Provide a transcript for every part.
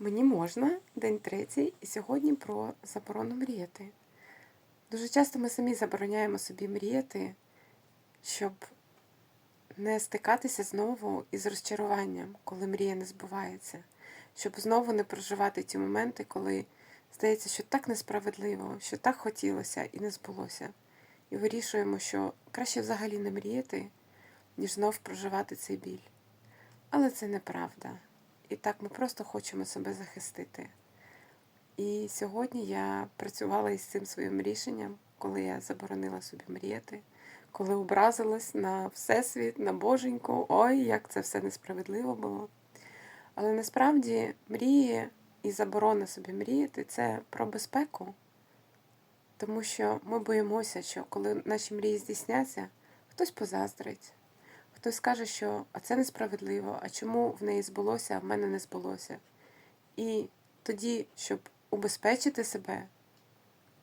Мені можна, день третій, і сьогодні про заборону мріяти. Дуже часто ми самі забороняємо собі мріяти, щоб не стикатися знову із розчаруванням, коли мрія не збувається, щоб знову не проживати ті моменти, коли здається, що так несправедливо, що так хотілося і не збулося. І вирішуємо, що краще взагалі не мріяти, ніж знов проживати цей біль. Але це неправда. І так ми просто хочемо себе захистити. І сьогодні я працювала із цим своїм рішенням, коли я заборонила собі мріяти, коли образилась на Всесвіт, на Боженьку, ой, як це все несправедливо було. Але насправді мрії і заборона собі мріяти це про безпеку. Тому що ми боїмося, що коли наші мрії здійсняться, хтось позаздрить, хтось скаже, що а це несправедливо, а чому в неї збулося, а в мене не збулося. І тоді, щоб убезпечити себе,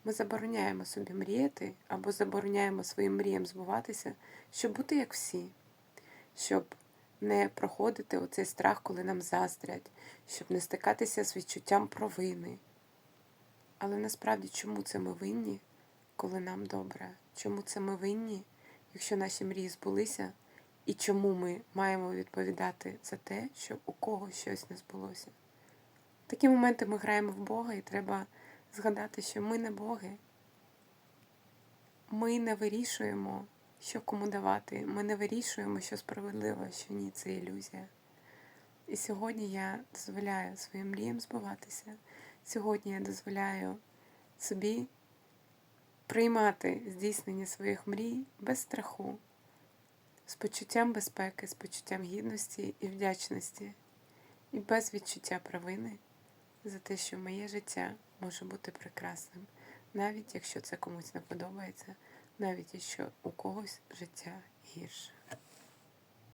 ми забороняємо собі мріяти або забороняємо своїм мріям збуватися, щоб бути як всі, щоб не проходити оцей страх, коли нам заздрять, щоб не стикатися з відчуттям провини. Але насправді чому це ми винні, коли нам добре? Чому це ми винні, якщо наші мрії збулися? І чому ми маємо відповідати за те, що у когось щось не збулося? Такі моменти ми граємо в Бога, і треба згадати, що ми не Боги. Ми не вирішуємо, що кому давати. Ми не вирішуємо, що справедливо, що ні, це ілюзія. І сьогодні я дозволяю своїм мріям збуватися. Сьогодні я дозволяю собі приймати здійснення своїх мрій без страху, з почуттям безпеки, з почуттям гідності і вдячності, і без відчуття провини за те, що моє життя може бути прекрасним, навіть якщо це комусь не подобається, навіть якщо у когось життя гірше.